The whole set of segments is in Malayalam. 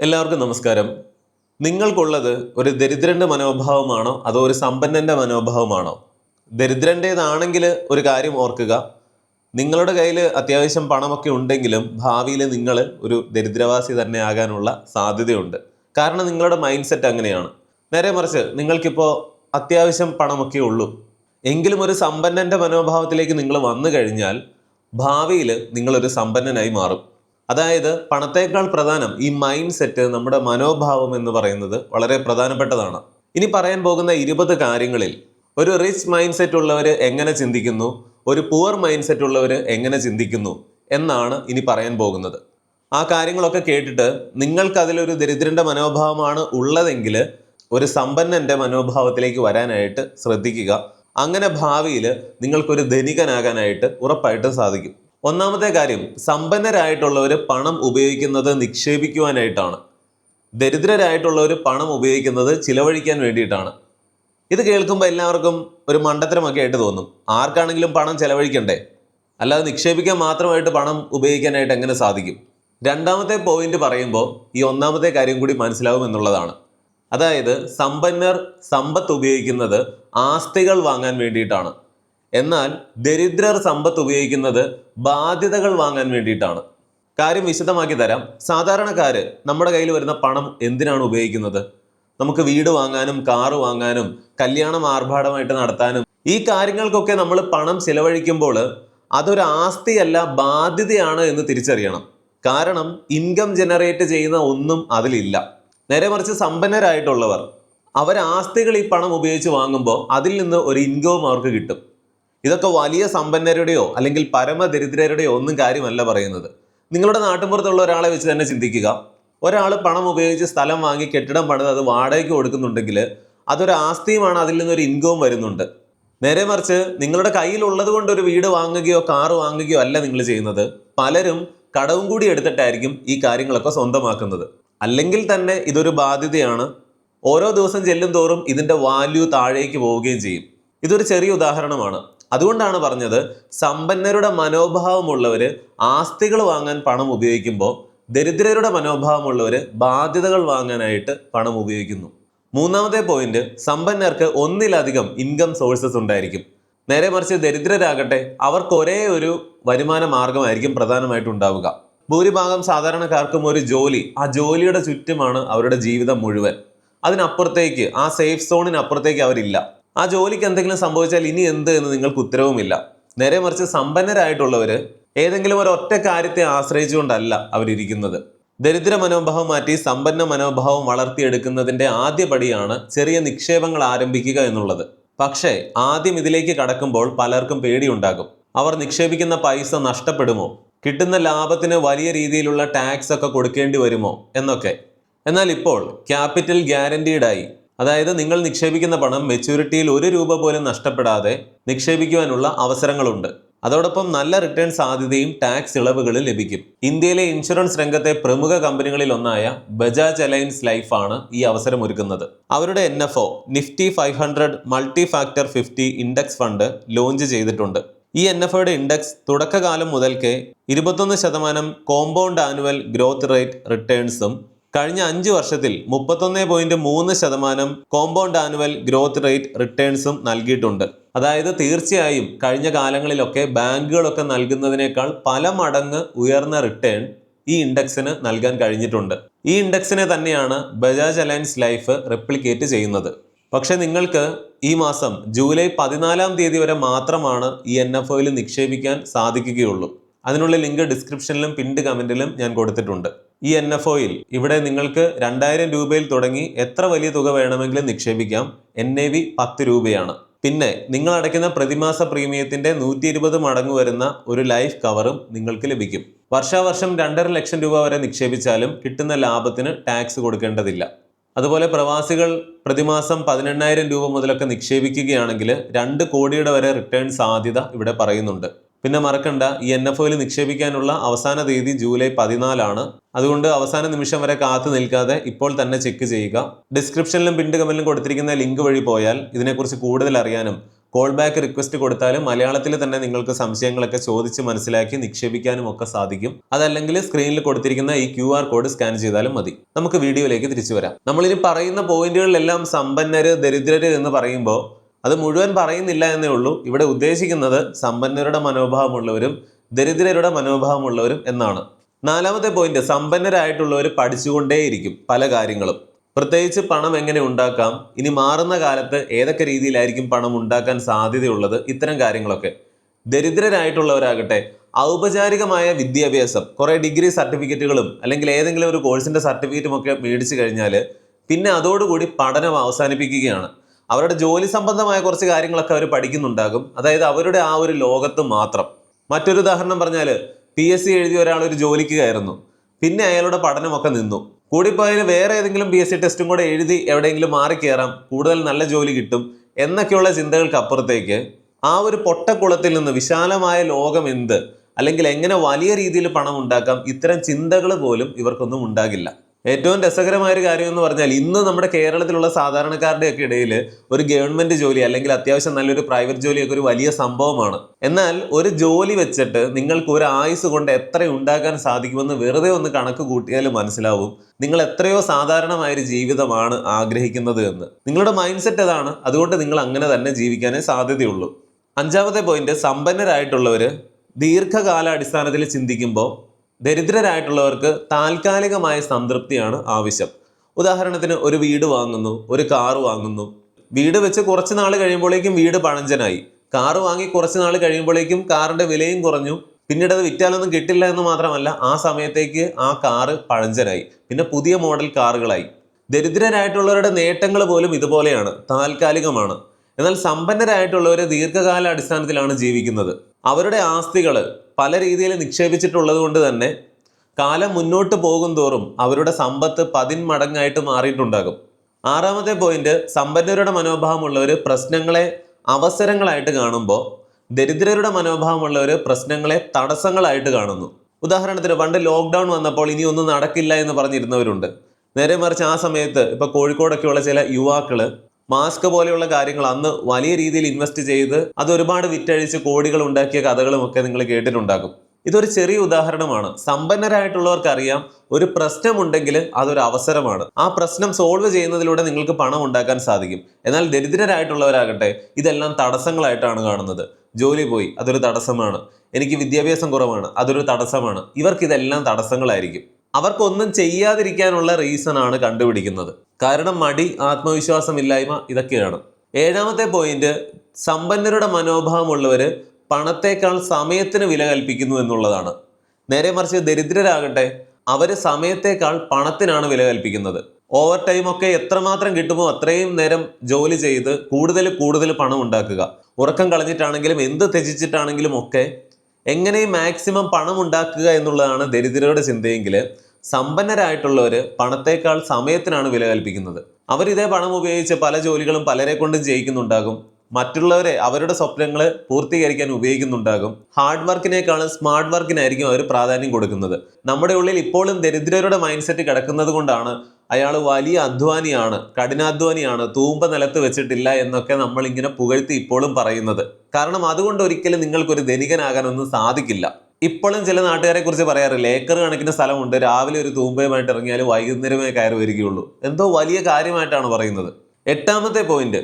എല്ലാവർക്കും നമസ്കാരം. നിങ്ങൾക്കുള്ളത് ഒരു ദരിദ്രന്റെ മനോഭാവമാണോ? അതോ ഒരു സമ്പന്നന്റെ മനോഭാവമാണോ? ദരിദ്രന്റേതാണെങ്കിൽ ഒരു കാര്യം ഓർക്കുക. നിങ്ങളുടെ കയ്യിൽ അത്യാവശ്യം പണമൊക്കെ ഉണ്ടെങ്കിലും ഭാവിയിൽ നിങ്ങൾ ഒരു ദരിദ്രവാസി തന്നെ ആകാനുള്ള സാധ്യതയുണ്ട്. കാരണം നിങ്ങളുടെ മൈൻഡ് സെറ്റ് അങ്ങനെയാണ്. നേരെ മറിച്ച് നിങ്ങൾക്കിപ്പോൾ അത്യാവശ്യം പണമൊക്കെ ഉള്ളൂ. എങ്കിലും ഒരു സമ്പന്നന്റെ മനോഭാവത്തിലേക്ക് നിങ്ങൾ വന്നു കഴിഞ്ഞാൽ ഭാവിയിൽ നിങ്ങളൊരു സമ്പന്നനായി മാറും. അതായത് പണത്തേക്കാൾ പ്രധാനം ഈ മൈൻഡ് സെറ്റ് നമ്മുടെ മനോഭാവം എന്ന് പറയുന്നത് വളരെ പ്രധാനപ്പെട്ടതാണ്. ഇനി പറയാൻ പോകുന്ന ഇരുപത് കാര്യങ്ങളിൽ ഒരു റിച്ച് മൈൻഡ് സെറ്റ് ഉള്ളവർ എങ്ങനെ ചിന്തിക്കുന്നു? ഒരു പുവർ മൈൻഡ് സെറ്റ് ഉള്ളവർ എങ്ങനെ ചിന്തിക്കുന്നു? എന്നാണ് ഇനി പറയാൻ പോകുന്നത്. ആ കാര്യങ്ങളൊക്കെ കേട്ടിട്ട് നിങ്ങൾക്കതിലൊരു ദരിദ്രന്റെ മനോഭാവമാണ് ഉള്ളതെങ്കിൽ ഒരു സമ്പന്നന്റെ മനോഭാവത്തിലേക്ക് വരാനായിട്ട് ശ്രദ്ധിക്കുക. അങ്ങനെ ഭാവിയിൽ നിങ്ങൾക്കൊരു ധനികനാകാനായിട്ട് ഉറപ്പായിട്ടും സാധിക്കും. ഒന്നാമത്തെ കാര്യം സമ്പന്നരായിട്ടുള്ളവർ പണം ഉപയോഗിക്കുന്നത് നിക്ഷേപിക്കുവാനായിട്ടാണ്. ദരിദ്രരായിട്ടുള്ളവർ പണം ഉപയോഗിക്കുന്നത് ചിലവഴിക്കാൻ വേണ്ടിയിട്ടാണ്. ഇത് കേൾക്കുമ്പോൾ എല്ലാവർക്കും ഒരു മണ്ടത്തരമൊക്കെ ആയിട്ട് തോന്നും. ആർക്കാണെങ്കിലും പണം ചെലവഴിക്കണ്ടേ? അല്ലാതെ നിക്ഷേപിക്കാൻ മാത്രമായിട്ട് പണം ഉപയോഗിക്കാനായിട്ട് എങ്ങനെ സാധിക്കും? രണ്ടാമത്തെ പോയിന്റ് പറയുമ്പോൾ ഈ ഒന്നാമത്തെ കാര്യം കൂടി മനസ്സിലാവും എന്നുള്ളതാണ്. അതായത് സമ്പന്നർ സമ്പത്ത് ഉപയോഗിക്കുന്നത് ആസ്തികൾ വാങ്ങാൻ വേണ്ടിയിട്ടാണ്. എന്നാൽ ദരിദ്രർ സമ്പത്ത് ഉപയോഗിക്കുന്നത് ബാധ്യതകൾ വാങ്ങാൻ വേണ്ടിയിട്ടാണ്. കാര്യം വിശദമാക്കി തരാം. സാധാരണക്കാര് നമ്മുടെ കയ്യിൽ വരുന്ന പണം എന്തിനാണ് ഉപയോഗിക്കുന്നത്? നമുക്ക് വീട് വാങ്ങാനും കാറ് വാങ്ങാനും കല്യാണം ആർഭാടമായിട്ട് നടത്താനും ഈ കാര്യങ്ങൾക്കൊക്കെ നമ്മൾ പണം ചിലവഴിക്കുമ്പോൾ അതൊരു ആസ്തിയല്ല ബാധ്യതയാണ് എന്ന് തിരിച്ചറിയണം. കാരണം ഇൻകം ജനറേറ്റ് ചെയ്യുന്ന ഒന്നും അതിലില്ല. നേരെ മറിച്ച് സമ്പന്നരായിട്ടുള്ളവർ അവർ ആസ്തികൾ ഈ പണം ഉപയോഗിച്ച് വാങ്ങുമ്പോൾ അതിൽ നിന്ന് ഒരു ഇൻകവും അവർക്ക് കിട്ടും. ഇതൊക്കെ വലിയ സമ്പന്നരുടെയോ അല്ലെങ്കിൽ പരമദരിദ്രരുടെയോ ഒന്നും കാര്യമല്ല പറയുന്നത്. നിങ്ങളുടെ നാട്ടിൻപുറത്തുള്ള ഒരാളെ വെച്ച് തന്നെ ചിന്തിക്കുക. ഒരാൾ പണം ഉപയോഗിച്ച് സ്ഥലം വാങ്ങി കെട്ടിടം പണിത് അത് വാടകയ്ക്ക് കൊടുക്കുന്നുണ്ടെങ്കിൽ അതൊരു ആസ്തിയുമാണ് അതിൽ നിന്നൊരു ഇൻകവും വരുന്നുണ്ട്. നേരെ മറിച്ച് നിങ്ങളുടെ കയ്യിലുള്ളത് കൊണ്ട് ഒരു വീട് വാങ്ങുകയോ കാറ് വാങ്ങുകയോ അല്ല നിങ്ങൾ ചെയ്യുന്നത്. പലരും കടവും കൂടി എടുത്തിട്ടായിരിക്കും ഈ കാര്യങ്ങളൊക്കെ സ്വന്തമാക്കുന്നത്. അല്ലെങ്കിൽ തന്നെ ഇതൊരു ബാധ്യതയാണ്. ഓരോ ദിവസം ചെല്ലും തോറും ഇതിന്റെ വാല്യൂ താഴേക്ക് പോവുകയും ചെയ്യും. ഇതൊരു ചെറിയ ഉദാഹരണമാണ്. അതുകൊണ്ടാണ് പറഞ്ഞത് സമ്പന്നരുടെ മനോഭാവമുള്ളവർ ആസ്തികൾ വാങ്ങാൻ പണം ഉപയോഗിക്കുമ്പോൾ ദരിദ്രരുടെ മനോഭാവമുള്ളവർ ബാധ്യതകൾ വാങ്ങാനായിട്ട് പണം ഉപയോഗിക്കുന്നു. മൂന്നാമത്തെ പോയിന്റ് സമ്പന്നർക്ക് ഒന്നിലധികം ഇൻകം സോഴ്സസ് ഉണ്ടായിരിക്കും. നേരെ മറിച്ച് ദരിദ്രരാകട്ടെ അവർക്ക് ഒരേ ഒരു വരുമാന മാർഗമായിരിക്കും പ്രധാനമായിട്ട് ഉണ്ടാവുക. ഭൂരിഭാഗം സാധാരണക്കാർക്കും ഒരു ജോലി ആ ജോലിയുടെ ചുറ്റുമാണ് അവരുടെ ജീവിതം മുഴുവൻ. അതിനപ്പുറത്തേക്ക് ആ സേഫ് സോണിനപ്പുറത്തേക്ക് അവരില്ല. ആ ജോലിക്ക് എന്തെങ്കിലും സംഭവിച്ചാൽ ഇനി എന്ത് എന്ന് നിങ്ങൾക്ക് ഉത്തരവുമില്ല. നേരെ മറിച്ച് സമ്പന്നരായിട്ടുള്ളവർ ഏതെങ്കിലും ഒരു ഒറ്റ കാര്യത്തെ ആശ്രയിച്ചുകൊണ്ടല്ല അവരിരിക്കുന്നത്. ദരിദ്ര മനോഭാവം മാറ്റി സമ്പന്ന മനോഭാവം വളർത്തിയെടുക്കുന്നതിന്റെ ആദ്യ പടിയാണ് ചെറിയ നിക്ഷേപങ്ങൾ ആരംഭിക്കുക എന്നുള്ളത്. പക്ഷേ ആദ്യം ഇതിലേക്ക് കടക്കുമ്പോൾ പലർക്കും പേടിയുണ്ടാകും. അവർ നിക്ഷേപിക്കുന്ന പൈസ നഷ്ടപ്പെടുമോ? കിട്ടുന്ന ലാഭത്തിന് വലിയ രീതിയിലുള്ള ടാക്സ് ഒക്കെ കൊടുക്കേണ്ടി വരുമോ? എന്നൊക്കെ. എന്നാൽ ഇപ്പോൾ ക്യാപിറ്റൽ ഗ്യാരണ്ടീഡായി അതായത് നിങ്ങൾ നിക്ഷേപിക്കുന്ന പണം മെച്യൂരിറ്റിയിൽ ഒരു രൂപ പോലും നഷ്ടപ്പെടാതെ നിക്ഷേപിക്കുവാനുള്ള അവസരങ്ങളുണ്ട്. അതോടൊപ്പം നല്ല റിട്ടേൺ സാധ്യതയും ടാക്സ് ഇളവുകളും ലഭിക്കും. ഇന്ത്യയിലെ ഇൻഷുറൻസ് രംഗത്തെ പ്രമുഖ കമ്പനികളിൽ ഒന്നായ ബജാജ് അലയൻസ് ലൈഫാണ് ഈ അവസരം ഒരുക്കുന്നത്. അവരുടെ N F O Nifty five hundred multi factor fifty index fund launch ചെയ്തിട്ടുണ്ട്. ഈ എൻ എഫ് ഒയുടെ ഇൻഡെക്സ് തുടക്കകാലം മുതൽക്കേ ഇരുപത്തൊന്ന് ശതമാനം കോമ്പൗണ്ട് ആനുവൽ ഗ്രോത്ത് റേറ്റ് റിട്ടേൺസും കഴിഞ്ഞ അഞ്ച് വർഷത്തിൽ മുപ്പത്തൊന്ന് പോയിന്റ് മൂന്ന് ശതമാനം കോമ്പൗണ്ട് ആനുവൽ ഗ്രോത്ത് റേറ്റ് റിട്ടേൺസും നൽകിയിട്ടുണ്ട്. അതായത് തീർച്ചയായും കഴിഞ്ഞ കാലങ്ങളിലൊക്കെ ബാങ്കുകളൊക്കെ നൽകുന്നതിനേക്കാൾ പല മടങ്ങ് ഉയർന്ന റിട്ടേൺ ഈ ഇൻഡെക്സിന് നൽകാൻ കഴിഞ്ഞിട്ടുണ്ട്. ഈ ഇൻഡെക്സിനെ തന്നെയാണ് ബജാജ് അലയൻസ് ലൈഫ് റെപ്ലിക്കേറ്റ് ചെയ്യുന്നത്. പക്ഷെ നിങ്ങൾക്ക് ഈ മാസം ജൂലൈ പതിനാലാം തീയതി വരെ മാത്രമാണ് ഈ എൻ എഫ് ഒയിൽ നിക്ഷേപിക്കാൻ സാധിക്കുകയുള്ളൂ. അതിനുള്ള ലിങ്ക് ഡിസ്ക്രിപ്ഷനിലും പിൻഡ് കമന്റിലും ഞാൻ കൊടുത്തിട്ടുണ്ട്. ഈ എൻ എഫ് ഒയിൽ ഇവിടെ നിങ്ങൾക്ക് രണ്ടായിരം രൂപയിൽ തുടങ്ങി എത്ര വലിയ തുക വേണമെങ്കിലും നിക്ഷേപിക്കാം. എൻ എ വി പത്ത് രൂപയാണ്. പിന്നെ നിങ്ങൾ അടയ്ക്കുന്ന പ്രതിമാസ പ്രീമിയത്തിന്റെ നൂറ്റി ഇരുപത് മടങ്ങ് വരുന്ന ഒരു ലൈഫ് കവറും നിങ്ങൾക്ക് ലഭിക്കും. വർഷാവർഷം രണ്ടര ലക്ഷം രൂപ വരെ നിക്ഷേപിച്ചാലും കിട്ടുന്ന ലാഭത്തിന് ടാക്സ് കൊടുക്കേണ്ടതില്ല. അതുപോലെ പ്രവാസികൾ പ്രതിമാസം പതിനെണ്ണായിരം രൂപ മുതലൊക്കെ നിക്ഷേപിക്കുകയാണെങ്കിൽ രണ്ട് കോടിയുടെ വരെ റിട്ടേൺ സാധ്യത ഇവിടെ പറയുന്നുണ്ട്. പിന്നെ മറക്കണ്ട ഈ എൻ എഫ് ഒയിൽ നിക്ഷേപിക്കാനുള്ള അവസാന തീയതി ജൂലൈ പതിനാലാണ്. അതുകൊണ്ട് അവസാന നിമിഷം വരെ കാത്തു നിൽക്കാതെ ഇപ്പോൾ തന്നെ ചെക്ക് ചെയ്യുക. ഡിസ്ക്രിപ്ഷനിലും പിൻഡ് കമന്റിലും കൊടുത്തിരിക്കുന്ന ലിങ്ക് വഴി പോയാൽ ഇതിനെക്കുറിച്ച് കൂടുതൽ അറിയാനും കോൾ ബാക്ക് റിക്വസ്റ്റ് കൊടുത്താലും മലയാളത്തിൽ തന്നെ നിങ്ങൾക്ക് സംശയങ്ങളൊക്കെ ചോദിച്ച് മനസ്സിലാക്കി നിക്ഷേപിക്കാനും ഒക്കെ സാധിക്കും. അതല്ലെങ്കിൽ സ്ക്രീനിൽ കൊടുത്തിരിക്കുന്ന ഈ ക്യു കോഡ് സ്കാൻ ചെയ്താലും മതി. നമുക്ക് വീഡിയോയിലേക്ക് തിരിച്ചു വരാം. നമ്മളിനി പറയുന്ന പോയിന്റുകളിലെല്ലാം സമ്പന്നര് ദരിദ്രര് എന്ന് പറയുമ്പോൾ അത് മുഴുവൻ പറയുന്നില്ല എന്നേ ഉള്ളൂ. ഇവിടെ ഉദ്ദേശിക്കുന്നത് സമ്പന്നരുടെ മനോഭാവമുള്ളവരും ദരിദ്രരുടെ മനോഭാവമുള്ളവരും എന്നാണ്. നാലാമത്തെ പോയിന്റ് സമ്പന്നരായിട്ടുള്ളവർ പഠിച്ചുകൊണ്ടേയിരിക്കും പല കാര്യങ്ങളും. പ്രത്യേകിച്ച് പണം എങ്ങനെ ഉണ്ടാക്കാം ഇനി മാറുന്ന കാലത്ത് ഏതൊക്കെ രീതിയിലായിരിക്കും പണം ഉണ്ടാക്കാൻ സാധ്യതയുള്ളത് ഇത്തരം കാര്യങ്ങളൊക്കെ. ദരിദ്രരായിട്ടുള്ളവരാകട്ടെ ഔപചാരികമായ വിദ്യാഭ്യാസം കുറേ ഡിഗ്രി സർട്ടിഫിക്കറ്റുകളും അല്ലെങ്കിൽ ഏതെങ്കിലും ഒരു കോഴ്സിന്റെ സർട്ടിഫിക്കറ്റും ഒക്കെ മേടിച്ചു കഴിഞ്ഞാൽ പിന്നെ അതോടുകൂടി പഠനം അവസാനിപ്പിക്കുകയാണ്. അവരുടെ ജോലി സംബന്ധമായ കുറച്ച് കാര്യങ്ങളൊക്കെ അവർ പഠിക്കുന്നുണ്ടാകും. അതായത് അവരുടെ ആ ഒരു ലോകത്ത് മാത്രം. മറ്റൊരു ഉദാഹരണം പറഞ്ഞാൽ പി എസ് സി എഴുതിയ ഒരാൾ ഒരു ജോലിക്ക് കയറുന്നു. പിന്നെ അയാളുടെ പഠനമൊക്കെ നിന്നു. കൂടിപ്പോയാൽ വേറെ ഏതെങ്കിലും പി എസ് സി ടെസ്റ്റും കൂടെ എഴുതി എവിടെയെങ്കിലും മാറി കയറാം. കൂടുതൽ നല്ല ജോലി കിട്ടും. എന്നൊക്കെയുള്ള ചിന്തകൾക്ക് അപ്പുറത്തേക്ക് ആ ഒരു പൊട്ടക്കുളത്തിൽ നിന്ന് വിശാലമായ ലോകം എന്ത്? അല്ലെങ്കിൽ എങ്ങനെ വലിയ രീതിയിൽ പണം ഉണ്ടാക്കാം? ഇത്തരം ചിന്തകൾ പോലും ഇവർക്കൊന്നും ഉണ്ടാകില്ല. ഏറ്റവും രസകരമായ ഒരു കാര്യം എന്ന് പറഞ്ഞാൽ ഇന്ന് നമ്മുടെ കേരളത്തിലുള്ള സാധാരണക്കാരുടെ ഒക്കെ ഇടയിൽ ഒരു ഗവൺമെന്റ് ജോലി അല്ലെങ്കിൽ അത്യാവശ്യം നല്ലൊരു പ്രൈവറ്റ് ജോലിയൊക്കെ ഒരു വലിയ സംഭവമാണ്. എന്നാൽ ഒരു ജോലി വെച്ചിട്ട് നിങ്ങൾക്ക് ഒരു ആയുസ് കൊണ്ട് എത്ര ഉണ്ടാക്കാൻ സാധിക്കുമെന്ന് വെറുതെ ഒന്ന് കണക്ക് കൂട്ടിയാൽ മനസ്സിലാവും നിങ്ങൾ എത്രയോ സാധാരണമായൊരു ജീവിതമാണ് ആഗ്രഹിക്കുന്നത് എന്ന്. നിങ്ങളുടെ മൈൻഡ് സെറ്റ് അതാണ് അതുകൊണ്ട് നിങ്ങൾ അങ്ങനെ തന്നെ ജീവിക്കാനേ സാധ്യതയുള്ളൂ. അഞ്ചാമത്തെ പോയിന്റ് സമ്പന്നരായിട്ടുള്ളവർ ദീർഘകാലാടിസ്ഥാനത്തിൽ ചിന്തിക്കുമ്പോൾ ദരിദ്രരായിട്ടുള്ളവർക്ക് താൽക്കാലികമായ സംതൃപ്തിയാണ് ആവശ്യം. ഉദാഹരണത്തിന് ഒരു വീട് വാങ്ങുന്നു ഒരു കാറ് വാങ്ങുന്നു. വീട് വെച്ച് കുറച്ച് നാൾ കഴിയുമ്പോഴേക്കും വീട് പഴഞ്ചനായി. കാറ് വാങ്ങി കുറച്ച് നാൾ കഴിയുമ്പോഴേക്കും കാറിന്റെ വിലയും കുറഞ്ഞു. പിന്നീട് അത് വിറ്റാലൊന്നും കിട്ടില്ല എന്ന് മാത്രമല്ല ആ സമയത്തേക്ക് ആ കാറ് പഴഞ്ചനായി. പിന്നെ പുതിയ മോഡൽ കാറുകളായി. ദരിദ്രരായിട്ടുള്ളവരുടെ നേട്ടങ്ങൾ പോലും ഇതുപോലെയാണ് താൽക്കാലികമാണ്. എന്നാൽ സമ്പന്നരായിട്ടുള്ളവർ ദീർഘകാല അടിസ്ഥാനത്തിലാണ് ജീവിക്കുന്നത്. അവരുടെ ആസ്തികൾ പല രീതിയിൽ നിക്ഷേപിച്ചിട്ടുള്ളത് കൊണ്ട് തന്നെ കാലം മുന്നോട്ട് പോകും തോറും അവരുടെ സമ്പത്ത് പതിന്മടങ്ങായിട്ട് മാറിയിട്ടുണ്ടാകും. ആറാമത്തെ പോയിന്റ് സമ്പന്നരുടെ മനോഭാവമുള്ളവർ പ്രശ്നങ്ങളെ അവസരങ്ങളായിട്ട് കാണുമ്പോൾ ദരിദ്രരുടെ മനോഭാവമുള്ളവർ പ്രശ്നങ്ങളെ തടസ്സങ്ങളായിട്ട് കാണുന്നു. ഉദാഹരണത്തിന് പണ്ട് ലോക്ക്ഡൗൺ വന്നപ്പോൾ ഇനി ഒന്നും നടക്കില്ല എന്ന് പറഞ്ഞിരുന്നവരുണ്ട്. നേരെ മറിച്ച് ആ സമയത്ത് ഇപ്പോൾ കോഴിക്കോടൊക്കെയുള്ള ചില യുവാക്കൾ മാസ്ക് പോലെയുള്ള കാര്യങ്ങൾ അന്ന് വലിയ രീതിയിൽ ഇൻവെസ്റ്റ് ചെയ്ത് അത് ഒരുപാട് വിറ്റഴിച്ച് കോടികൾ ഉണ്ടാക്കിയ കഥകളും ഒക്കെ നിങ്ങൾ കേട്ടിട്ടുണ്ടാകും. ഇതൊരു ചെറിയ ഉദാഹരണമാണ്. സമ്പന്നരായിട്ടുള്ളവർക്ക് അറിയാം ഒരു പ്രശ്നമുണ്ടെങ്കിൽ അതൊരു അവസരമാണ്. ആ പ്രശ്നം സോൾവ് ചെയ്യുന്നതിലൂടെ നിങ്ങൾക്ക് പണം ഉണ്ടാക്കാൻ സാധിക്കും. എന്നാൽ ദരിദ്രരായിട്ടുള്ളവരാകട്ടെ ഇതെല്ലാം തടസ്സങ്ങളായിട്ടാണ് കാണുന്നത്. ജോലി പോയി അതൊരു തടസ്സമാണ്. എനിക്ക് വിദ്യാഭ്യാസം കുറവാണ് അതൊരു തടസ്സമാണ്. ഇവർക്ക് ഇതെല്ലാം തടസ്സങ്ങളായിരിക്കും. അവർക്കൊന്നും ചെയ്യാതിരിക്കാനുള്ള റീസൺ ആണ് കണ്ടുപിടിക്കുന്നത്. കാരണം മടി ആത്മവിശ്വാസമില്ലായ്മ ഇതൊക്കെയാണ്. ഏഴാമത്തെ പോയിന്റ് സമ്പന്നരുടെ മനോഭാവമുള്ളവർ പണത്തേക്കാൾ സമയത്തിന് വില കൽപ്പിക്കുന്നു എന്നുള്ളതാണ്. നേരെ മറിച്ച് ദരിദ്രരാകട്ടെ അവർ സമയത്തേക്കാൾ പണത്തിനാണ് വില കൽപ്പിക്കുന്നത്. ഓവർ ടൈം ഒക്കെ എത്രമാത്രം കിട്ടുമോ അത്രയും നേരം ജോലി ചെയ്ത് കൂടുതൽ കൂടുതൽ പണം ഉണ്ടാക്കുക. ഉറക്കം കളഞ്ഞിട്ടാണെങ്കിലും എന്ത് ത്യജിച്ചിട്ടാണെങ്കിലും ഒക്കെ എങ്ങനെയും മാക്സിമം പണം ഉണ്ടാക്കുക എന്നുള്ളതാണ് ദരിദ്രരുടെ ചിന്തയെങ്കിൽ സമ്പന്നരായിട്ടുള്ളവർ പണത്തേക്കാൾ സമയത്തിനാണ് വില കൽപ്പിക്കുന്നത്. അവർ ഇതേ പണം ഉപയോഗിച്ച് പല ജോലികളും പലരെ കൊണ്ടും ചെയ്യിക്കുന്നുണ്ടാകും. മറ്റുള്ളവരെ അവരുടെ സ്വപ്നങ്ങൾ പൂർത്തീകരിക്കാൻ ഉപയോഗിക്കുന്നുണ്ടാകും. ഹാർഡ് വർക്കിനേക്കാളും സ്മാർട്ട് വർക്കിനായിരിക്കും അവർ പ്രാധാന്യം കൊടുക്കുന്നത്. നമ്മുടെ ഉള്ളിൽ ഇപ്പോഴും ദരിദ്രരുടെ മൈൻഡ് സെറ്റ് കിടക്കുന്നത് കൊണ്ടാണ് അയാൾ വലിയ അധ്വാനിയാണ് കഠിനാധ്വാനിയാണ് തൂമ്പ നിലത്ത് വെച്ചിട്ടില്ല എന്നൊക്കെ നമ്മൾ ഇങ്ങനെ പുകഴ്ത്തി ഇപ്പോഴും പറയുന്നത്. കാരണം അതുകൊണ്ട് ഒരിക്കലും നിങ്ങൾക്കൊരു ധനികനാകാനൊന്നും സാധിക്കില്ല. ഇപ്പോഴും ചില നാട്ടുകാരെ കുറിച്ച് പറയാറില്ല ഏക്കർ കണക്കിന് സ്ഥലമുണ്ട് രാവിലെ ഒരു തൂമ്പയുമായിട്ട് ഇറങ്ങിയാൽ വൈകുന്നേരമേ കയറി വരികയുള്ളൂ. എന്തോ വലിയ കാര്യമായിട്ടാണ് പറയുന്നത്. എട്ടാമത്തെ പോയിന്റ്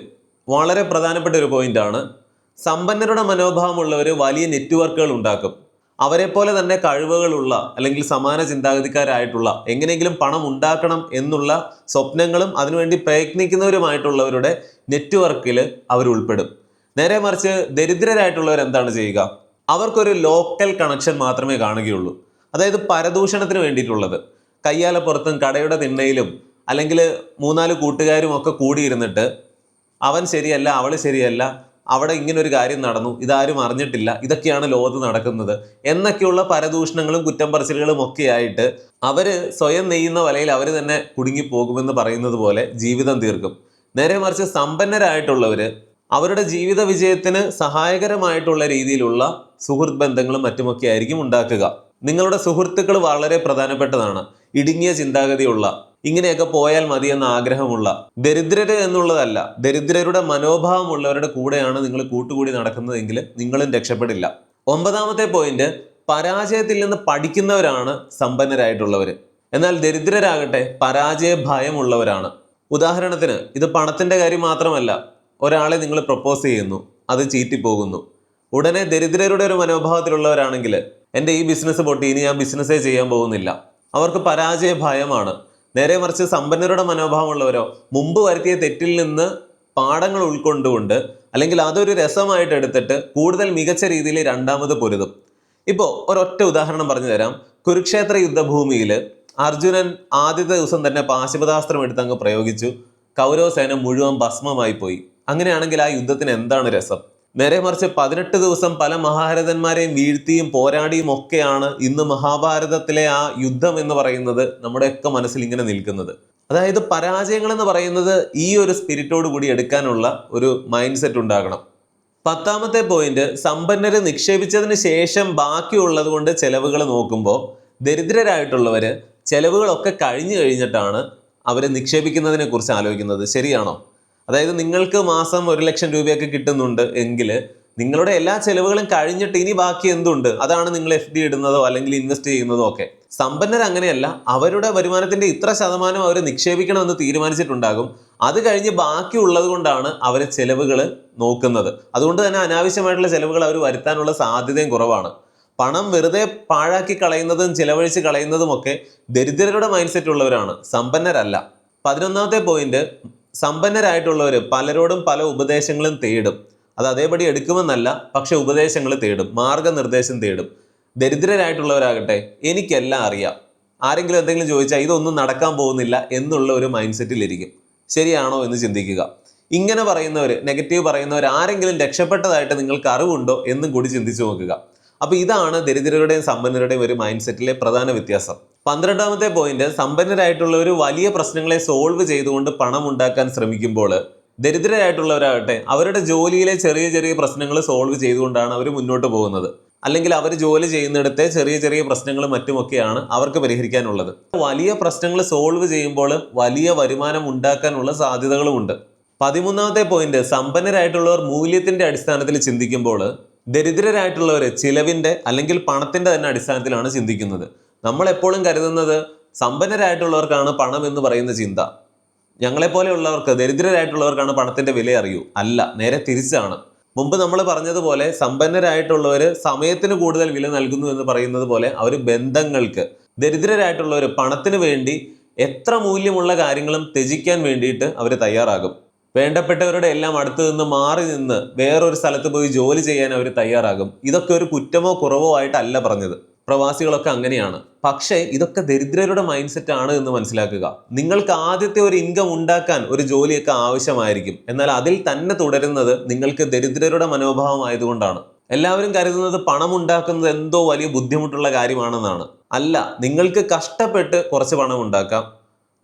വളരെ പ്രധാനപ്പെട്ട ഒരു പോയിന്റാണ് സമ്പന്നരുടെ മനോഭാവമുള്ളവർ വലിയ നെറ്റ്വർക്കുകൾ ഉണ്ടാക്കും. അവരെ പോലെ തന്നെ കഴിവുകളുള്ള അല്ലെങ്കിൽ സമാന ചിന്താഗതിക്കാരായിട്ടുള്ള എങ്ങനെയെങ്കിലും പണം ഉണ്ടാക്കണം എന്നുള്ള സ്വപ്നങ്ങളും അതിനുവേണ്ടി പ്രയത്നിക്കുന്നവരുമായിട്ടുള്ളവരുടെ നെറ്റ്വർക്കിൽ അവർ ഉൾപ്പെടും. നേരെ മറിച്ച് ദരിദ്രരായിട്ടുള്ളവർ എന്താണ് ചെയ്യുക? അവർക്കൊരു ലോക്കൽ കണക്ഷൻ മാത്രമേ കാണുകയുള്ളൂ. അതായത് പരദൂഷണത്തിന് വേണ്ടിയിട്ടുള്ളത്. കയ്യാലപ്പുറത്തും കടയുടെ തിണ്ണയിലും അല്ലെങ്കിൽ മൂന്നാൽ കൂട്ടുകാരും ഒക്കെ കൂടിയിരുന്നിട്ട് അവൻ ശരിയല്ല അവൾ ശരിയല്ല അവിടെ ഇങ്ങനെ ഒരു കാര്യം നടന്നു. ഇതാരും അറിഞ്ഞിട്ടില്ല. ഇതൊക്കെയാണ് ലോകത്ത് നടക്കുന്നത്. എന്നൊക്കെയുള്ള പരദൂഷണങ്ങളും കുറ്റം പറച്ചിലുകളും ഒക്കെ ആയിട്ട് അവർ സ്വയം നെയ്യുന്ന വലയിൽ അവർ തന്നെ കുടുങ്ങിപ്പോകുമെന്ന് പറയുന്നത് പോലെ ജീവിതം തീർക്കും. നേരെ മറിച്ച് സമ്പന്നരായിട്ടുള്ളവര് അവരുടെ ജീവിത വിജയത്തിന് സഹായകരമായിട്ടുള്ള രീതിയിലുള്ള സുഹൃത്ത് ബന്ധങ്ങളും മറ്റുമൊക്കെ ആയിരിക്കും ഉണ്ടാക്കുക. നിങ്ങളുടെ സുഹൃത്തുക്കൾ വളരെ പ്രധാനപ്പെട്ടതാണ്. ഇടുങ്ങിയ ചിന്താഗതിയുള്ള ഇങ്ങനെയൊക്കെ പോയാൽ മതി എന്ന ആഗ്രഹമുള്ള ദരിദ്രര് എന്നുള്ളതല്ല ദരിദ്രരുടെ മനോഭാവമുള്ളവരുടെ കൂടെയാണ് നിങ്ങൾ കൂട്ടുകൂടി നടക്കുന്നതെങ്കിൽ നിങ്ങളും രക്ഷപ്പെടില്ല. ഒമ്പതാമത്തെ പോയിന്റ് പരാജയത്തിൽ നിന്ന് പഠിക്കുന്നവരാണ് സമ്പന്നരായിട്ടുള്ളവർ എന്നാൽ ദരിദ്രരാകട്ടെ പരാജയ ഭയമുള്ളവരാണ്. ഉദാഹരണത്തിന് ഇത് പണത്തിന്റെ കാര്യം മാത്രമല്ല ഒരാളെ നിങ്ങൾ പ്രപ്പോസ് ചെയ്യുന്നു അത് ചീറ്റിപ്പോകുന്നു. ഉടനെ ദരിദ്രരുടെ ഒരു മനോഭാവത്തിലുള്ളവരാണെങ്കിൽ എന്റെ ഈ ബിസിനസ് പൊട്ടി ഇനി ഞാൻ ബിസിനസ്സേ ചെയ്യാൻ പോകുന്നില്ല. അവർക്ക് പരാജയ ഭയമാണ് നേരെ മറിച്ച് സമ്പന്നരുടെ മനോഭാവമുള്ളവരോ മുമ്പ് വരുത്തിയ തെറ്റിൽ നിന്ന് പാഠങ്ങൾ ഉൾക്കൊണ്ടുകൊണ്ട് അല്ലെങ്കിൽ അതൊരു രസമായിട്ട് എടുത്തിട്ട് കൂടുതൽ മികച്ച രീതിയിൽ രണ്ടാമത് പൊരുതും. ഇപ്പോൾ ഒരൊറ്റ ഉദാഹരണം പറഞ്ഞു തരാം. കുരുക്ഷേത്ര യുദ്ധഭൂമിയിൽ അർജുനൻ ആദ്യത്തെ ദിവസം തന്നെ പാശുപതാസ്ത്രം എടുത്ത് അങ്ങ് പ്രയോഗിച്ചു. കൗരവസേന മുഴുവൻ ഭസ്മമായി പോയി. അങ്ങനെയാണെങ്കിൽ ആ യുദ്ധത്തിന് എന്താണ് രസം? നേരെ മറിച്ച് പതിനെട്ട് ദിവസം പല മഹാരഥന്മാരെയും വീഴ്ത്തിയും പോരാടിയും ഒക്കെയാണ് ഇന്ന് മഹാഭാരതത്തിലെ ആ യുദ്ധം എന്ന് പറയുന്നത് നമ്മുടെയൊക്കെ മനസ്സിൽ ഇങ്ങനെ നിൽക്കുന്നത്. അതായത് പരാജയങ്ങൾ എന്ന് പറയുന്നത് ഈ ഒരു സ്പിരിറ്റോട് കൂടി എടുക്കാനുള്ള ഒരു മൈൻഡ് സെറ്റ് ഉണ്ടാകണം. പത്താമത്തെ പോയിന്റ് സമ്പന്നര് നിക്ഷേപിച്ചതിന് ശേഷം ബാക്കിയുള്ളത് കൊണ്ട് ചെലവുകൾ നോക്കുമ്പോൾ ദരിദ്രരായിട്ടുള്ളവർ ചെലവുകളൊക്കെ കഴിഞ്ഞു കഴിഞ്ഞിട്ടാണ് അവർ നിക്ഷേപിക്കുന്നതിനെ കുറിച്ച് ആലോചിക്കുന്നത്. ശരിയാണോ? അതായത് നിങ്ങൾക്ക് മാസം ഒരു ലക്ഷം രൂപയൊക്കെ കിട്ടുന്നുണ്ട് എങ്കിൽ നിങ്ങളുടെ എല്ലാ ചെലവുകളും കഴിഞ്ഞിട്ട് ഇനി ബാക്കി എന്തുണ്ട്? അതാണ് നിങ്ങൾ എഫ് ഡി ഇടുന്നതോ അല്ലെങ്കിൽ ഇൻവെസ്റ്റ് ചെയ്യുന്നതോ ഒക്കെ. സമ്പന്നർ അങ്ങനെയല്ല അവരുടെ വരുമാനത്തിന്റെ ഇത്ര ശതമാനം അവർ നിക്ഷേപിക്കണമെന്ന് തീരുമാനിച്ചിട്ടുണ്ടാകും. അത് കഴിഞ്ഞ് ബാക്കിയുള്ളത് കൊണ്ടാണ് അവർ ചെലവുകൾ നോക്കുന്നത്. അതുകൊണ്ട് തന്നെ അനാവശ്യമായിട്ടുള്ള ചെലവുകൾ അവർ വരുത്താനുള്ള സാധ്യതയും കുറവാണ്. പണം വെറുതെ പാഴാക്കി കളയുന്നതും ചിലവഴിച്ച് കളയുന്നതും ഒക്കെ ദരിദ്രരുടെ മൈൻഡ് സെറ്റ് ഉള്ളവരാണ്. സമ്പന്നരല്ല. പതിനൊന്നാമത്തെ പോയിന്റ് സമ്പന്നരായിട്ടുള്ളവർ പലരോടും പല ഉപദേശങ്ങളും തേടും. അത് അതേപടി എടുക്കുമെന്നല്ല പക്ഷെ ഉപദേശങ്ങൾ തേടും മാർഗനിർദ്ദേശം തേടും. ദരിദ്രരായിട്ടുള്ളവരാകട്ടെ എനിക്കെല്ലാം അറിയാം. ആരെങ്കിലും എന്തെങ്കിലും ചോദിച്ചാൽ ഇതൊന്നും നടക്കാൻ പോകുന്നില്ല എന്നുള്ള ഒരു മൈൻഡ് സെറ്റിലിരിക്കും ശരിയാണോ എന്ന് ചിന്തിക്കുക. ഇങ്ങനെ പറയുന്നവർ നെഗറ്റീവ് പറയുന്നവർ ആരെങ്കിലും രക്ഷപ്പെട്ടതായിട്ട് നിങ്ങൾക്ക് അറിവുണ്ടോ എന്നും കൂടി ചിന്തിച്ചു നോക്കുക. അപ്പോൾ ഇതാണ് ദരിദ്രരുടെയും സമ്പന്നരുടെയും ഒരു മൈൻഡ് സെറ്റിലെ പ്രധാന വ്യത്യാസം. പന്ത്രണ്ടാമത്തെ പോയിന്റ് ഒരു വലിയ പ്രശ്നങ്ങളെ സോൾവ് ചെയ്തുകൊണ്ട് പണം ഉണ്ടാക്കാൻ ശ്രമിക്കുമ്പോൾ ദരിദ്രരായിട്ടുള്ളവരാകട്ടെ അവരുടെ ജോലിയിലെ ചെറിയ ചെറിയ പ്രശ്നങ്ങൾ സോൾവ് ചെയ്തുകൊണ്ടാണ് അവർ മുന്നോട്ട് പോകുന്നത്. അല്ലെങ്കിൽ അവർ ജോലി ചെയ്യുന്നിടത്തെ ചെറിയ ചെറിയ പ്രശ്നങ്ങളും മറ്റുമൊക്കെയാണ് അവർക്ക് പരിഹരിക്കാനുള്ളത്. വലിയ പ്രശ്നങ്ങൾ സോൾവ് ചെയ്യുമ്പോൾ വലിയ വരുമാനം ഉണ്ടാക്കാനുള്ള സാധ്യതകളുമുണ്ട്. പതിമൂന്നാമത്തെ പോയിന്റ് സമ്പന്നരായിട്ടുള്ളവർ മൂല്യത്തിന്റെ അടിസ്ഥാനത്തിൽ ചിന്തിക്കുമ്പോൾ ദരിദ്രരായിട്ടുള്ളവർ ചിലവിന്റെ അല്ലെങ്കിൽ പണത്തിന്റെ തന്നെ അടിസ്ഥാനത്തിലാണ് ചിന്തിക്കുന്നത്. നമ്മൾ എപ്പോഴും കരുതുന്നത് സമ്പന്നരായിട്ടുള്ളവർക്കാണ് പണം എന്ന് പറയുന്ന ചിന്ത. ഞങ്ങളെപ്പോലെയുള്ളവർക്ക് ദരിദ്രരായിട്ടുള്ളവർക്കാണ് പണത്തിന്റെ വില അറിയൂ. അല്ല നേരെ തിരിച്ചാണ്. മുമ്പ് നമ്മൾ പറഞ്ഞതുപോലെ സമ്പന്നരായിട്ടുള്ളവർ സമയത്തിന് കൂടുതൽ വില നൽകുന്നു എന്ന് പറയുന്നത് പോലെ അവർ ബന്ധങ്ങൾക്ക് ദരിദ്രരായിട്ടുള്ളവർ പണത്തിന് വേണ്ടി എത്ര മൂല്യമുള്ള കാര്യങ്ങളും ത്യജിക്കാൻ വേണ്ടിയിട്ട് അവർ തയ്യാറാകും. വേണ്ടപ്പെട്ടവരുടെ എല്ലാം അടുത്ത് നിന്ന് മാറി നിന്ന് വേറൊരു സ്ഥലത്ത് പോയി ജോലി ചെയ്യാൻ അവർ തയ്യാറാകും. ഇതൊക്കെ ഒരു കുറ്റമോ കുറവോ ആയിട്ടല്ല പറഞ്ഞത്. പ്രവാസികളൊക്കെ അങ്ങനെയാണ്. പക്ഷേ ഇതൊക്കെ ദരിദ്രരുടെ മൈൻഡ് സെറ്റ് ആണ് എന്ന് മനസ്സിലാക്കുക. നിങ്ങൾക്ക് ആദ്യത്തെ ഒരു ഇൻകം ഉണ്ടാക്കാൻ ഒരു ജോലിയൊക്കെ ആവശ്യമായിരിക്കും. എന്നാൽ അതിൽ തന്നെ തുടരുന്നത് നിങ്ങൾക്ക് ദരിദ്രരുടെ മനോഭാവം ആയതുകൊണ്ടാണ്. എല്ലാവരും കരുതുന്നത് പണം ഉണ്ടാക്കുന്നത് എന്തോ വലിയ ബുദ്ധിമുട്ടുള്ള കാര്യമാണെന്നാണ്. അല്ല നിങ്ങൾക്ക് കഷ്ടപ്പെട്ട് കുറച്ച് പണം ഉണ്ടാക്കാം.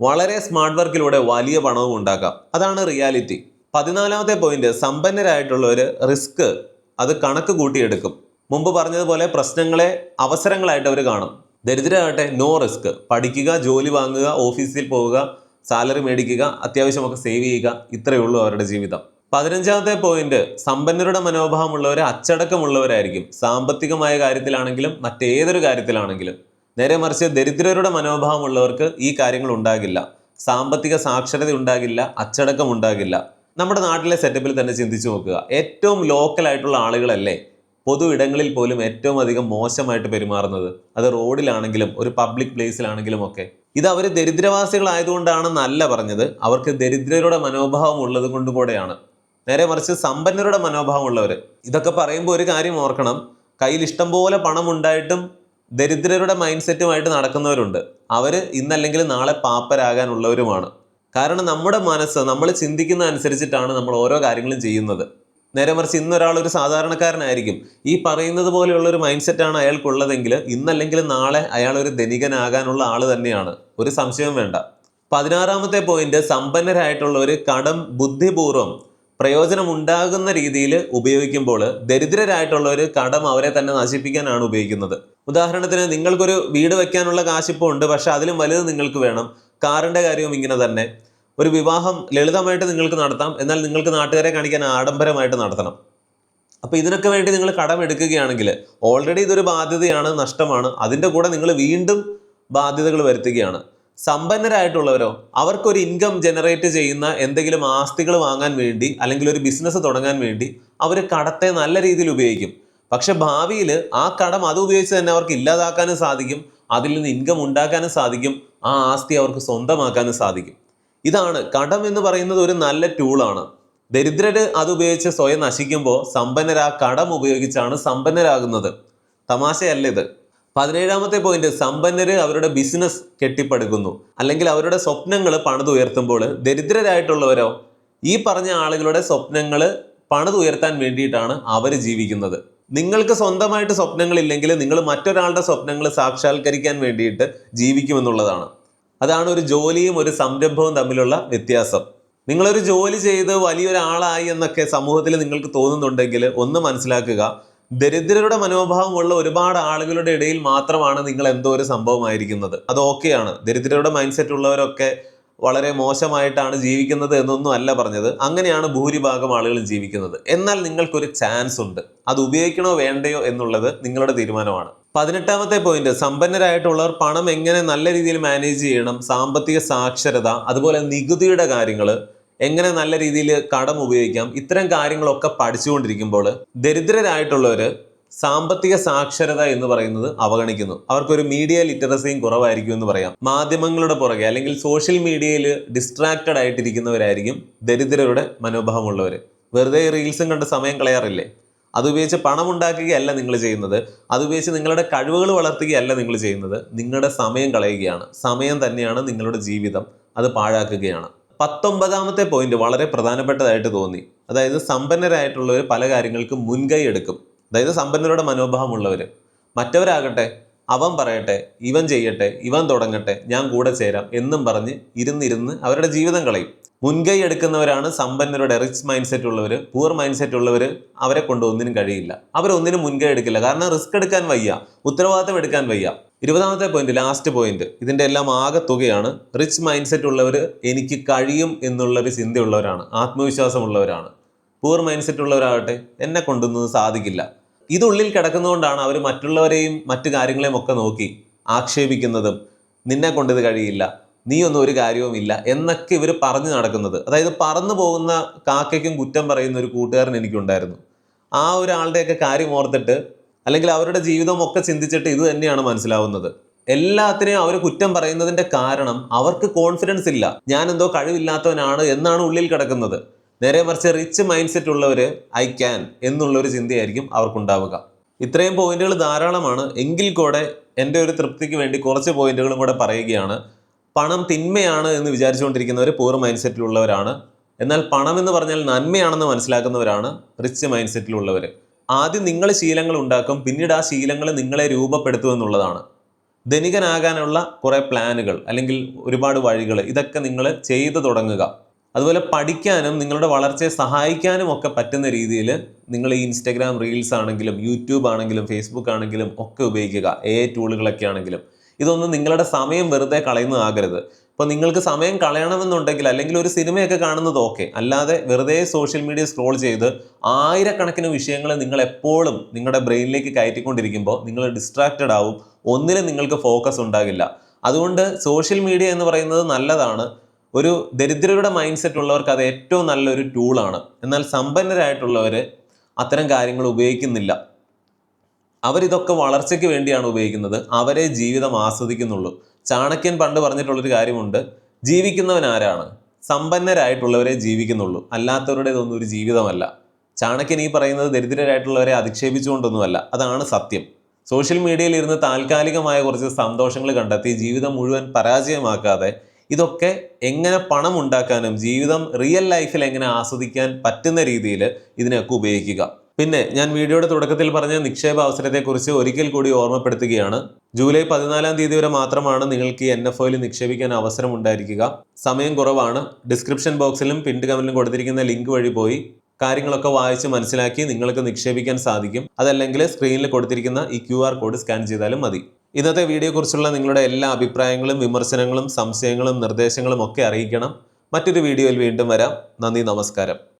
വളരെ സ്മാർട്ട് വർക്കിലൂടെ വലിയ പണവും ഉണ്ടാക്കാം. അതാണ് റിയാലിറ്റി പതിനാലാമത്തെ പോയിന്റ് സമ്പന്നരായിട്ടുള്ളവർ റിസ്ക് അത് കണക്ക് കൂട്ടിയെടുക്കും. മുമ്പ് പറഞ്ഞതുപോലെ പ്രശ്നങ്ങളെ അവസരങ്ങളായിട്ട് അവർ കാണും. ദരിദ്രരാകട്ടെ നോ റിസ്ക് പഠിക്കുക ജോലി വാങ്ങുക ഓഫീസിൽ പോവുക സാലറി മേടിക്കുക അത്യാവശ്യമൊക്കെ സേവ് ചെയ്യുക ഇത്രയേ ഉള്ളൂ അവരുടെ ജീവിതം. പതിനഞ്ചാമത്തെ പോയിന്റ് സമ്പന്നരുടെ മനോഭാവമുള്ളവർ അച്ചടക്കമുള്ളവരായിരിക്കും. സാമ്പത്തികമായ കാര്യത്തിലാണെങ്കിലും മറ്റേതൊരു കാര്യത്തിലാണെങ്കിലും. നേരെ മറിച്ച് ദരിദ്രരുടെ മനോഭാവമുള്ളവർക്ക് ഈ കാര്യങ്ങൾ ഉണ്ടാകില്ല. സാമ്പത്തിക സാക്ഷരത ഉണ്ടാകില്ല അച്ചടക്കം ഉണ്ടാകില്ല. നമ്മുടെ നാട്ടിലെ സെറ്റപ്പിൽ തന്നെ ചിന്തിച്ചു നോക്കുക. ഏറ്റവും ലോക്കലായിട്ടുള്ള ആളുകളല്ലേ? പൊതു ഇടങ്ങളിൽ പോലും ഏറ്റവും അധികം മോശമായിട്ട് പെരുമാറുന്നത് അത് റോഡിലാണെങ്കിലും ഒരു പബ്ലിക് പ്ലേസിലാണെങ്കിലും ഒക്കെ. ഇത് അവർ ദരിദ്രവാസികളായതുകൊണ്ടാണെന്നല്ല പറഞ്ഞത്. അവർക്ക് ദരിദ്രരുടെ മനോഭാവം ഉള്ളത് കൊണ്ട് കൂടെയാണ്. നേരെ മറിച്ച് സമ്പന്നരുടെ മനോഭാവം ഉള്ളവർ ഇതൊക്കെ പറയുമ്പോൾ ഒരു കാര്യം ഓർക്കണം. കയ്യിൽ ഇഷ്ടം പോലെ പണം ഉണ്ടായിട്ടും ദരിദ്രരുടെ മൈൻഡ് സെറ്റുമായിട്ട് നടക്കുന്നവരുണ്ട്. അവർ ഇന്നല്ലെങ്കിൽ നാളെ പാപ്പരാകാനുള്ളവരുമാണ്. കാരണം നമ്മുടെ മനസ്സ് നമ്മൾ ചിന്തിക്കുന്ന അനുസരിച്ചിട്ടാണ് നമ്മൾ ഓരോ കാര്യങ്ങളും ചെയ്യുന്നത്. നേരെ മറിച്ച് ഇന്നൊരാൾ ഒരു സാധാരണക്കാരനായിരിക്കും. ഈ പറയുന്നത് പോലെയുള്ള ഒരു മൈൻഡ് സെറ്റാണ് അയാൾക്കുള്ളതെങ്കിൽ ഇന്നല്ലെങ്കിൽ നാളെ അയാൾ ഒരു ധനികനാകാനുള്ള ആൾ തന്നെയാണ്. ഒരു സംശയവും വേണ്ട. പതിനാറാമത്തെ പോയിന്റ് സമ്പന്നരായിട്ടുള്ളവർ കടം ബുദ്ധിപൂർവം പ്രയോജനം ഉണ്ടാകുന്ന രീതിയിൽ ഉപയോഗിക്കുമ്പോൾ ദരിദ്രരായിട്ടുള്ളവർ കടം അവരെ തന്നെ നശിപ്പിക്കാനാണ് ഉപയോഗിക്കുന്നത്. ഉദാഹരണത്തിന് നിങ്ങൾക്കൊരു വീട് വെക്കാനുള്ള കാശിപ്പോൾ ഉണ്ട് പക്ഷെ അതിലും വലുത് നിങ്ങൾക്ക് വേണം. കാറിന്റെ കാര്യവും ഇങ്ങനെ തന്നെ. ഒരു വിവാഹം ലളിതമായിട്ട് നിങ്ങൾക്ക് നടത്താം എന്നാൽ നിങ്ങൾക്ക് നാട്ടുകാരെ കാണിക്കാൻ ആഡംബരമായിട്ട് നടത്തണം. അപ്പോൾ ഇതിനൊക്കെ വേണ്ടി നിങ്ങൾ കടം എടുക്കുകയാണെങ്കിൽ ഓൾറെഡി ഇതൊരു ബാധ്യതയാണ് നഷ്ടമാണ്. അതിന്റെ കൂടെ നിങ്ങൾ വീണ്ടും ബാധ്യതകൾ വരുത്തുകയാണ്. സമ്പന്നരായിട്ടുള്ളവരോ അവർക്കൊരു ഇൻകം ജനറേറ്റ് ചെയ്യുന്ന എന്തെങ്കിലും ആസ്തികൾ വാങ്ങാൻ വേണ്ടി അല്ലെങ്കിൽ ഒരു ബിസിനസ് തുടങ്ങാൻ വേണ്ടി അവർ കടത്തെ നല്ല രീതിയിൽ ഉപയോഗിക്കും. പക്ഷെ ഭാവിയിൽ ആ കടം അത് ഉപയോഗിച്ച് തന്നെ അവർക്ക് ഇല്ലാതാക്കാനും സാധിക്കും അതിൽ നിന്ന് ഇൻകം ഉണ്ടാക്കാനും സാധിക്കും ആ ആസ്തി അവർക്ക് സ്വന്തമാക്കാനും സാധിക്കും. ഇതാണ് കടം എന്ന് പറയുന്നത് ഒരു നല്ല ടൂളാണ് ദരിദ്രര് അത് ഉപയോഗിച്ച് സ്വയം നശിക്കുമ്പോൾ സമ്പന്നരാ കടം ഉപയോഗിച്ചാണ് സമ്പന്നരാകുന്നത്. തമാശയല്ല ഇത്. പതിനേഴാമത്തെ പോയിന്റ് സമ്പന്നര് അവരുടെ ബിസിനസ് കെട്ടിപ്പടുക്കുന്നു. അല്ലെങ്കിൽ അവരുടെ സ്വപ്നങ്ങൾ പണിതുയർത്തുമ്പോൾ ദരിദ്രരായിട്ടുള്ളവരോ ഈ പറഞ്ഞ ആളുകളുടെ സ്വപ്നങ്ങൾ പണിതുയർത്താൻ വേണ്ടിയിട്ടാണ് അവർ ജീവിക്കുന്നത്. നിങ്ങൾക്ക് സ്വന്തമായിട്ട് സ്വപ്നങ്ങളില്ലെങ്കിൽ നിങ്ങൾ മറ്റൊരാളുടെ സ്വപ്നങ്ങൾ സാക്ഷാത്കരിക്കാൻ വേണ്ടിയിട്ട് ജീവിക്കുമെന്നുള്ളതാണ്. അതാണ് ഒരു ജോലിയും ഒരു സംരംഭവും തമ്മിലുള്ള വ്യത്യാസം. നിങ്ങളൊരു ജോലി ചെയ്ത് വലിയൊരാളായി എന്നൊക്കെ സമൂഹത്തിൽ നിങ്ങൾക്ക് തോന്നുന്നുണ്ടെങ്കിൽ ഒന്ന് മനസ്സിലാക്കുക ദരിദ്രരുടെ മനോഭാവമുള്ള ഒരുപാട് ആളുകളുടെ ഇടയിൽ മാത്രമാണ് നിങ്ങൾ എന്തോ ഒരു സംഭവമായിരിക്കുന്നത്. അത് ഓക്കെയാണ്. ദരിദ്രരുടെ മൈൻഡ് സെറ്റ് ഉള്ളവരൊക്കെ വളരെ മോശമായിട്ടാണ് ജീവിക്കുന്നത് എന്നൊന്നും അല്ല പറഞ്ഞത്. അങ്ങനെയാണ് ഭൂരിഭാഗം ആളുകളും ജീവിക്കുന്നത്. എന്നാൽ നിങ്ങൾക്കൊരു ചാൻസ് ഉണ്ട്. അത് ഉപയോഗിക്കണോ വേണ്ടയോ എന്നുള്ളത് നിങ്ങളുടെ തീരുമാനമാണ്. പതിനെട്ടാമത്തെ പോയിന്റ് സമ്പന്നരായിട്ടുള്ളവർ പണം എങ്ങനെ നല്ല രീതിയിൽ മാനേജ് ചെയ്യണം സാമ്പത്തിക സാക്ഷരത അതുപോലെ നികുതിയുടെ കാര്യങ്ങൾ എങ്ങനെ നല്ല രീതിയിൽ കടം ഉപയോഗിക്കാം ഇത്തരം കാര്യങ്ങളൊക്കെ പഠിച്ചുകൊണ്ടിരിക്കുമ്പോൾ ദരിദ്രരായിട്ടുള്ളവർ സാമ്പത്തിക സാക്ഷരത എന്ന് പറയുന്നത് അവഗണിക്കുന്നു. അവർക്കൊരു മീഡിയ ലിറ്ററസിയും കുറവായിരിക്കും എന്ന് പറയാം. മാധ്യമങ്ങളുടെ പുറകെ അല്ലെങ്കിൽ സോഷ്യൽ മീഡിയയിൽ ഡിസ്ട്രാക്റ്റഡ് ആയിട്ടിരിക്കുന്നവരായിരിക്കും ദരിദ്രരുടെ മനോഭാവമുള്ളവർ വെറുതെ റീൽസും കണ്ട് സമയം കളയാറില്ലേ? അതുപയോഗിച്ച് പണം ഉണ്ടാക്കുകയല്ല നിങ്ങൾ ചെയ്യുന്നത്. അതുപയോഗിച്ച് നിങ്ങളുടെ കഴിവുകൾ വളർത്തുകയല്ല നിങ്ങൾ ചെയ്യുന്നത്. നിങ്ങളുടെ സമയം കളയുകയാണ്. സമയം തന്നെയാണ് നിങ്ങളുടെ ജീവിതം. അത് പാഴാക്കുകയാണ്. പത്തൊമ്പതാമത്തെ പോയിന്റ് വളരെ പ്രധാനപ്പെട്ടതായിട്ട് തോന്നി. അതായത് സമ്പന്നരായിട്ടുള്ളവർ പല കാര്യങ്ങൾക്കും മുൻകൈ എടുക്കും. അതായത് സമ്പന്നരുടെ മനോഭാവമുള്ളവർ മറ്റവരാകട്ടെ അവൻ പറയട്ടെ ഇവൻ ചെയ്യട്ടെ ഇവൻ തുടങ്ങട്ടെ ഞാൻ കൂടെ ചേരാം എന്നും പറഞ്ഞ് ഇരുന്നിരുന്ന് അവരുടെ ജീവിതം കളയും. മുൻകൈ എടുക്കുന്നവരാണ് സമ്പന്നരുടെ റിച്ച് മൈൻഡ് സെറ്റ് ഉള്ളവർ പൂർ മൈൻഡ് സെറ്റ് ഉള്ളവർ അവരെ കൊണ്ട് ഒന്നിനും കഴിയില്ല. അവരൊന്നിനും മുൻകൈ എടുക്കില്ല. കാരണം റിസ്ക് എടുക്കാൻ വയ്യ ഉത്തരവാദിത്തം എടുക്കാൻ വയ്യ. ഇരുപതാമത്തെ പോയിന്റ് ലാസ്റ്റ് പോയിന്റ് ഇതിന്റെ എല്ലാം ആകെ തുകയാണ് റിച്ച് മൈൻഡ് സെറ്റ് ഉള്ളവർ എനിക്ക് കഴിയും എന്നുള്ളൊരു ചിന്തയുള്ളവരാണ് ആത്മവിശ്വാസമുള്ളവരാണ്. പൂർ മൈൻഡ് സെറ്റ് ഉള്ളവരാകട്ടെ എന്നെ കൊണ്ടൊന്നും സാധിക്കില്ല. ഇതുള്ളിൽ കിടക്കുന്നതുകൊണ്ടാണ് അവർ മറ്റുള്ളവരെയും മറ്റു കാര്യങ്ങളെയും ഒക്കെ നോക്കി ആക്ഷേപിക്കുന്നതും നിന്നെ കൊണ്ടിത് കഴിയില്ല. നീ ഒന്നും ഒരു കാര്യവുമില്ല എന്നൊക്കെ ഇവർ പറഞ്ഞു നടക്കുന്നത്. അതായത് പറന്നു പോകുന്ന കാക്കയ്ക്കും കുറ്റം പറയുന്ന ഒരു കൂട്ടുകാരൻ എനിക്കുണ്ടായിരുന്നു. ആ ഒരാളുടെയൊക്കെ കാര്യം ഓർത്തിട്ട് അല്ലെങ്കിൽ അവരുടെ ജീവിതം ഒക്കെ ചിന്തിച്ചിട്ട് ഇത് തന്നെയാണ് മനസ്സിലാവുന്നത്. എല്ലാത്തിനെയും അവർ കുറ്റം പറയുന്നതിന്റെ കാരണം അവർക്ക് കോൺഫിഡൻസ് ഇല്ല. ഞാൻ എന്തോ കഴിവില്ലാത്തവനാണ് എന്നാണ് ഉള്ളിൽ കിടക്കുന്നത്. നേരെ മറിച്ച് റിച്ച് മൈൻഡ് സെറ്റ് ഉള്ളവർ ഐ ക്യാൻ എന്നുള്ളൊരു ചിന്തയായിരിക്കും അവർക്കുണ്ടാവുക. ഇത്രയും പോയിന്റുകൾ ധാരാളമാണ്. എങ്കിൽ കൂടെ എന്റെ ഒരു തൃപ്തിക്ക് വേണ്ടി കുറച്ച് പോയിന്റുകളും കൂടെ പറയുകയാണ്. പണം തിന്മയാണ് എന്ന് വിചാരിച്ചുകൊണ്ടിരിക്കുന്നവർ പൂർ മൈൻഡ് സെറ്റിലുള്ളവരാണ് എന്നാൽ പണം എന്ന് പറഞ്ഞാൽ നന്മയാണെന്ന് മനസ്സിലാക്കുന്നവരാണ് റിച്ച് മൈൻഡ് സെറ്റിലുള്ളവർ ആദ്യം നിങ്ങൾ ശീലങ്ങൾ ഉണ്ടാക്കും പിന്നീട് ആ ശീലങ്ങൾ നിങ്ങളെ രൂപപ്പെടുത്തും എന്നുള്ളതാണ്. ധനികനാകാനുള്ള കുറേ പ്ലാനുകൾ അല്ലെങ്കിൽ ഒരുപാട് വഴികൾ ഇതൊക്കെ നിങ്ങൾ ചെയ്തു തുടങ്ങുക. അതുപോലെ പഠിക്കാനും നിങ്ങളുടെ വളർച്ചയെ സഹായിക്കാനും ഒക്കെ പറ്റുന്ന രീതിയിൽ നിങ്ങൾ ഈ ഇൻസ്റ്റഗ്രാം റീൽസ് ആണെങ്കിലും യൂട്യൂബ് ആണെങ്കിലും ഫേസ്ബുക്ക് ആണെങ്കിലും ഒക്കെ ഉപയോഗിക്കുക. എ ടൂളുകളൊക്കെ ആണെങ്കിലും. ഇതൊന്നും നിങ്ങളുടെ സമയം വെറുതെ കളയുന്നതാകരുത് ഇപ്പോൾ നിങ്ങൾക്ക് സമയം കളയണമെന്നുണ്ടെങ്കിൽ അല്ലെങ്കിൽ ഒരു സിനിമയൊക്കെ കാണുന്നത് ഓക്കെ അല്ലാതെ വെറുതെ സോഷ്യൽ മീഡിയ സ്ക്രോൾ ചെയ്ത് ആയിരക്കണക്കിന് വിഷയങ്ങൾ നിങ്ങൾ എപ്പോഴും നിങ്ങളുടെ ബ്രെയിനിലേക്ക് കയറ്റിക്കൊണ്ടിരിക്കുമ്പോൾ നിങ്ങൾ ഡിസ്ട്രാക്റ്റഡ് ആവും. ഒന്നിലും നിങ്ങൾക്ക് ഫോക്കസ് ഉണ്ടാകില്ല. അതുകൊണ്ട് സോഷ്യൽ മീഡിയ എന്ന് പറയുന്നത് നല്ലതാണ്. ഒരു ദരിദ്രരുടെ മൈൻഡ് സെറ്റ് ഉള്ളവർക്ക് അത് ഏറ്റവും നല്ലൊരു ടൂളാണ് എന്നാൽ സമ്പന്നരായിട്ടുള്ളവർ അത്തരം കാര്യങ്ങൾ ഉപയോഗിക്കുന്നില്ല. അവരിതൊക്കെ വളർച്ചയ്ക്ക് വേണ്ടിയാണ് ഉപയോഗിക്കുന്നത്. അവരെ ജീവിതം ആസ്വദിക്കുന്നുള്ളൂ. ചാണക്യൻ പണ്ട് പറഞ്ഞിട്ടുള്ളൊരു കാര്യമുണ്ട്. ജീവിക്കുന്നവൻ ആരാണ്? സമ്പന്നരായിട്ടുള്ളവരെ ജീവിക്കുന്നുള്ളൂ. അല്ലാത്തവരുടെ ഇതൊന്നും ഒരു ജീവിതമല്ല. ചാണക്യൻ ഈ പറയുന്നത് ദരിദ്രരായിട്ടുള്ളവരെ അധിക്ഷേപിച്ചുകൊണ്ടൊന്നുമല്ല. അതാണ് സത്യം. സോഷ്യൽ മീഡിയയിൽ ഇരുന്ന് താൽക്കാലികമായ കുറച്ച് സന്തോഷങ്ങൾ കണ്ടെത്തി ജീവിതം മുഴുവൻ പരാജയമാക്കാതെ ഇതൊക്കെ എങ്ങനെ പണം ഉണ്ടാക്കാനും ജീവിതം റിയൽ ലൈഫിൽ എങ്ങനെ ആസ്വദിക്കാൻ പറ്റുന്ന രീതിയിൽ ഇതിനൊക്കെ ഉപയോഗിക്കുക. പിന്നെ ഞാൻ വീഡിയോയുടെ തുടക്കത്തിൽ പറഞ്ഞ നിക്ഷേപ അവസരത്തെക്കുറിച്ച് ഒരിക്കൽ കൂടി ഓർമ്മപ്പെടുത്തുകയാണ്. ജൂലൈ പതിനാലാം തീയതി വരെ മാത്രമാണ് നിങ്ങൾക്ക് ഈ എൻ എഫ് ഒയിൽ നിക്ഷേപിക്കാൻ അവസരം ഉണ്ടായിരിക്കുക. സമയം കുറവാണ്. ഡിസ്ക്രിപ്ഷൻ ബോക്സിലും പിൻഡ് കമന്റിലും കൊടുത്തിരിക്കുന്ന ലിങ്ക് വഴി പോയി കാര്യങ്ങളൊക്കെ വായിച്ച് മനസ്സിലാക്കി നിങ്ങൾക്ക് നിക്ഷേപിക്കാൻ സാധിക്കും. അതല്ലെങ്കിൽ സ്ക്രീനിൽ കൊടുത്തിരിക്കുന്ന ഈ ക്യു ആർ കോഡ് സ്കാൻ ചെയ്താലും മതി. ഇന്നത്തെ വീഡിയോയെക്കുറിച്ചുള്ള നിങ്ങളുടെ എല്ലാ അഭിപ്രായങ്ങളും വിമർശനങ്ങളും സംശയങ്ങളും നിർദ്ദേശങ്ങളും ഒക്കെ അറിയിക്കണം. മറ്റൊരു വീഡിയോയിൽ വീണ്ടും വരാം. നന്ദി നമസ്കാരം.